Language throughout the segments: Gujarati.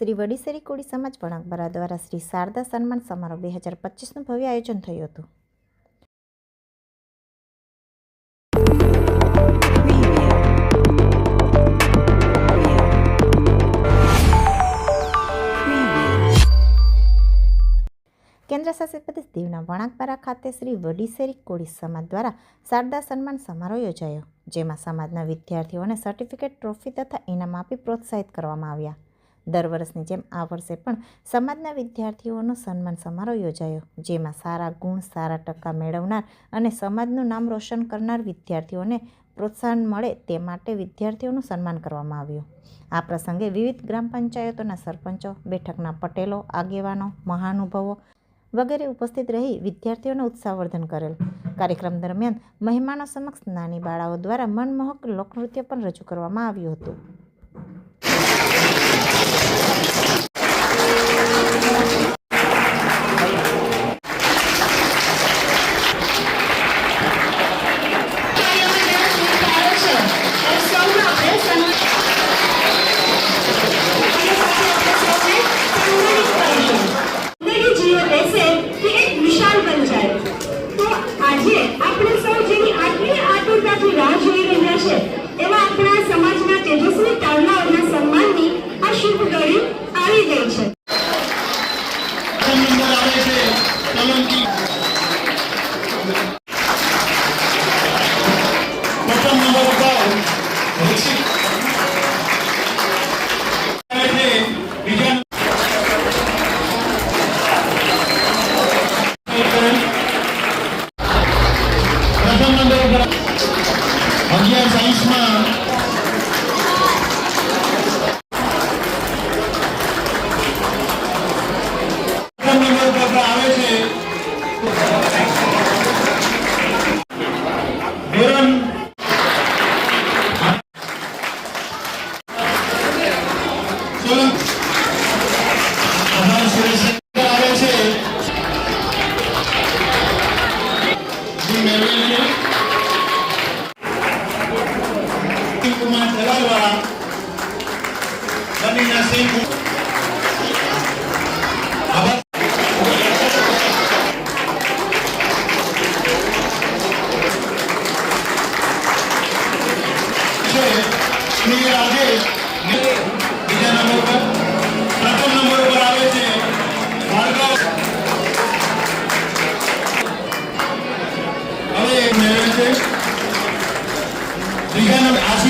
શ્રી વડીસેરી કોળી સમાજ વણાકબરા દ્વારા શ્રી શારદા સન્માન સમારોહ બે હજાર પચીસનું ભવ્ય આયોજન થયું હતું. કેન્દ્ર શાસિત પ્રદેશ દીવના વણાકબારા ખાતે શ્રી વડીસેરી કોળી સમાજ દ્વારા શારદા સન્માન સમારોહ યોજાયો, જેમાં સમાજના વિદ્યાર્થીઓને સર્ટિફિકેટ, ટ્રોફી તથા ઇનામ આપી પ્રોત્સાહિત કરવામાં આવ્યા. દર વર્ષની જેમ આ વર્ષે પણ સમાજના વિદ્યાર્થીઓનો સન્માન સમારોહ યોજાયો, જેમાં સારા ગુણ, સારા ટકા મેળવનાર અને સમાજનું નામ રોશન કરનાર વિદ્યાર્થીઓને પ્રોત્સાહન મળે તે માટે વિદ્યાર્થીઓનું સન્માન કરવામાં આવ્યું. આ પ્રસંગે વિવિધ ગ્રામ પંચાયતોના સરપંચો, બેઠકના પટેલો, આગેવાનો, મહાનુભાવો વગેરે ઉપસ્થિત રહી વિદ્યાર્થીઓને ઉત્સાહવર્ધન કરેલ. કાર્યક્રમ દરમિયાન મહેમાનો સમક્ષ નાની બાળાઓ દ્વારા મનમોહક લોકનૃત્ય પણ રજૂ કરવામાં આવ્યું હતું. સન્માનની આ શુભ ઘડી આવી જી મેળવેલ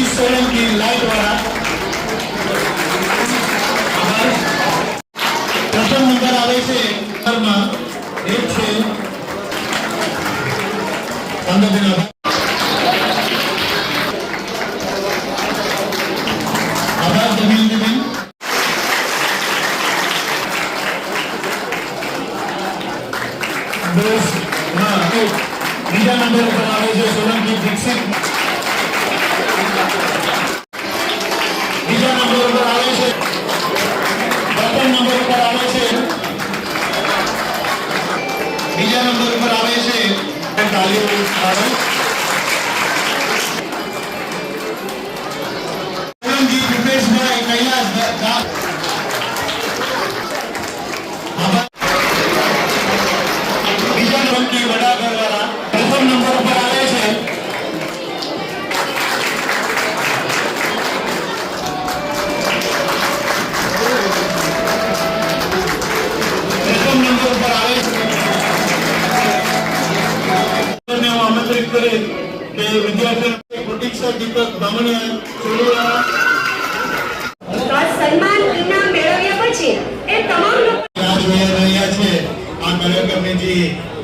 આશીષ સોલંકી લાઈટ વાળા. પ્રથમ નંબર આવે છે નંબરમાં એક છે પંદરબેન આભાર દમયંતીબેન બીજા નંબર આવે છે સોલંકી દીક્ષિત છે તાલીઓ આવે આમંત્રિત કરીશ કે વિદ્યાર્થીઓ પ્રતીક્ષા દીપક બામણિયા ચોરીવાળા સન્માન ઇનામ મેળવ્યા પછી એ તમામ લોકો રાહ જોઈ રહ્યા છે આ કાર્યક્રમને જે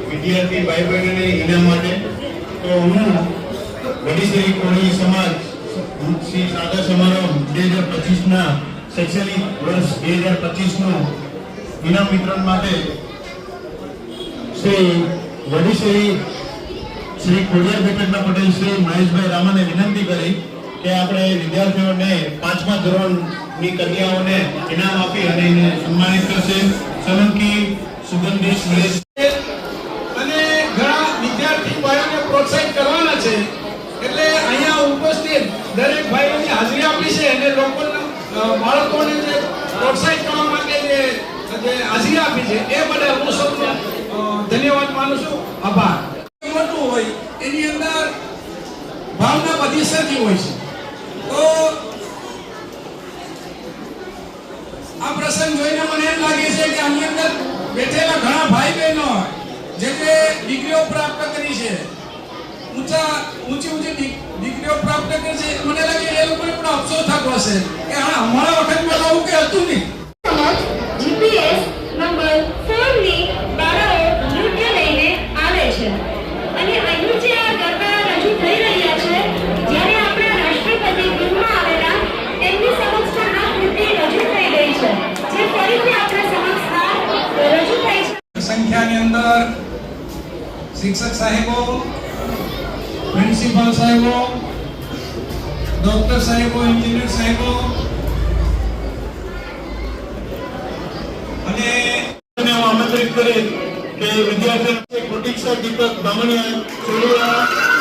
વિદ્યાર્થી ભાઈ બહેનોને ઇનામ માટે. તો હું વડીસેરી કોળી સમાજ શ્રી સાગર સમારોહ બે હજાર પચીસના શૈક્ષણિક વર્ષ બે હજાર પચીસનું ઇનામ વિતરણ માટે શ્રી વડીસેરી શ્રી ખોડિયાર બેઠકના પટેલ શ્રી મહેશભાઈ રામાને વિનંતી કરી કે આપણે વિદ્યાર્થીઓને પાંચમા ધોરણની કન્યાઓને ઇનામ આપી અને એને સન્માનિત કરશે. સોલંકી સુગંધી સુરેશ કરવાના છે. એટલે અહીંયા ઉપસ્થિત દરેક ભાઈઓની હાજરી આપી છે અને લોકોને બાળકોને જે પ્રોત્સાહિત કરવા જે હાજરી આપી છે, એ બદલ હું ધન્યવાદ માનું છું. આભાર મોટું હોય એની અંદર ભાવના બધી હોય છે. તો આ પ્રસંગ જોઈને મને એમ લાગે છે કે આની અંદર બેઠેલા ઘણા ભાઈ બહેનો જે તે ડિગ્રીઓ પ્રાપ્ત કરી છે. ઊંચા, ઊંચી ઊંચી ડિગ્રીઓ પ્રાપ્ત કરી છે. મને લાગે એ લોકોને પણ અફસોસ થતો હશે કે હા અમારા વખતમાં આવું કે હતું નહીં સમક્ષ જીપીએસ નંબર 4 ની બાળાઓ નૃત્ય લઈને આવે છે અને અહીં જે આ ગરબા રજૂ થઈ રહ્યા છે જ્યારે આપણા રાષ્ટ્રપતિ ગૃહમાં આવેલા તેમની સમક્ષ પણ આ કૃતિ રજૂ થઈ ગઈ છે જે ફરીથી આપણા સમક્ષ આ રજૂ થઈ છે સંખ્યાની અંદર શિક્ષક સાહેબો પ્રિન્સિપાલ સાહેબો ડોક્ટર સાહેબો એન્જિનિયર સાહેબો. અને આમંત્રિત કરે કે વિદ્યાર્થીઓ પ્રતિક્ષા દીપક બામણિયા